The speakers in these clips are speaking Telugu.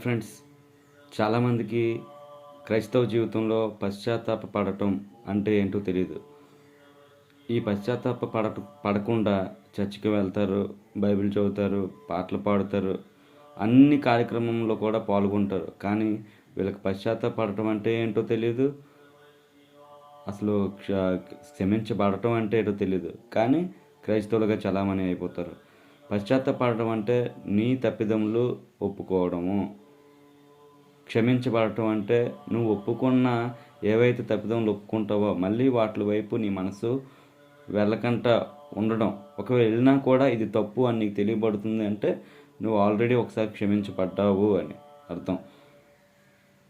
ఫ్రెండ్స్ చాలామందికి క్రైస్తవ జీవితంలో పశ్చాత్తాప పడటం అంటే ఏంటో తెలియదు ఈ పశ్చాత్తాప పడ పడకుండా చర్చికి వెళ్తారు బైబిల్ చదువుతారు పాటలు పాడుతారు అన్ని కార్యక్రమంలో కూడా పాల్గొంటారు. కానీ వీళ్ళకి పశ్చాత్తాప పడటం అంటే ఏంటో తెలియదు అసలు క్ష- క్షమించబడటం అంటే ఏంటో తెలియదు కానీ క్రైస్తవులుగా చలామణి అయిపోతారు. పశ్చాత్తాపడటం అంటే నీ తప్పిదములు ఒప్పుకోవడము. క్షమించబడటం అంటే నువ్వు ఒప్పుకున్న ఏవైతే తప్పిదములు ఒప్పుకుంటావో మళ్ళీ వాటి వైపు నీ మనసు వెళ్ళకంట ఉండడం. ఒకవేళ వెళ్ళినా కూడా ఇది తప్పు అని నీకు తెలియబడుతుంది అంటే నువ్వు ఆల్రెడీ ఒకసారి క్షమించబడ్డావు అని అర్థం.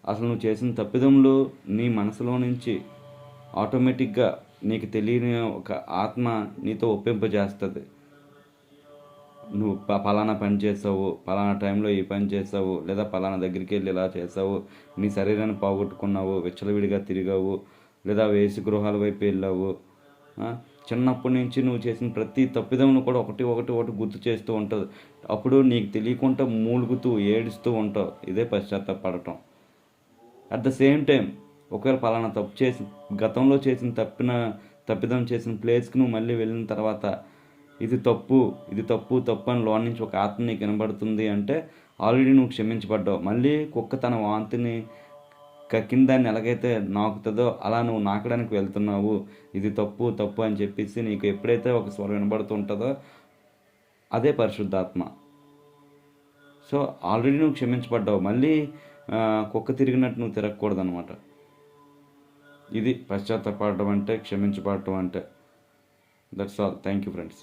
అసలు నువ్వు చేసిన తప్పిదములు నీ మనసులో నుంచి ఆటోమేటిక్గా నీకు తెలియని ఒక ఆత్మ నీతో ఒప్పింపజేస్తుంది. నువ్వు పలానా పని చేసావు పలానా టైంలో ఈ పని చేసావు లేదా పలానా దగ్గరికి వెళ్ళి ఇలా చేసావు నీ శరీరాన్ని పోగొట్టుకున్నావు విచ్చలవిడిగా తిరిగావు లేదా వేసి గృహాల వైపు వెళ్ళావు చిన్నప్పటి నుంచి నువ్వు చేసిన ప్రతి తప్పిదమును కూడా ఒకటి ఒకటి ఒకటి గుర్తు చేస్తూ ఉంటుంది అప్పుడు నీకు తెలియకుండా మూలుగుతూ ఏడుస్తూ ఉంటావు. ఇదే పశ్చాత్తాపడటం అట్ ద సేమ్ టైం ఒకవేళ పలానా తప్పు చేసి గతంలో చేసిన తప్పిన తప్పిదం చేసిన ప్లేస్కి నువ్వు మళ్ళీ వెళ్ళిన తర్వాత ఇది తప్పు ఇది తప్పు తప్పు అని లోన్ నుంచి ఒక ఆత్మ నీకు వినబడుతుంది అంటే ఆల్రెడీ నువ్వు క్షమించబడ్డావు. మళ్ళీ కుక్క తన వాంతిని కక్కిన దాన్ని ఎలాగైతే నాకుతుందో అలా నువ్వు నాకడానికి వెళ్తున్నావు. ఇది తప్పు తప్పు అని చెప్పేసి నీకు ఎప్పుడైతే ఒక స్వరం వినబడుతుంటుందో అదే పరిశుద్ధాత్మ. సో ఆల్రెడీ నువ్వు క్షమించబడ్డావు. మళ్ళీ కుక్క తిరిగినట్టు నువ్వు తిరగకూడదు అనమాట ఇది పశ్చాత్తపడడం అంటే క్షమించబడటం అంటే. That's all thank you friends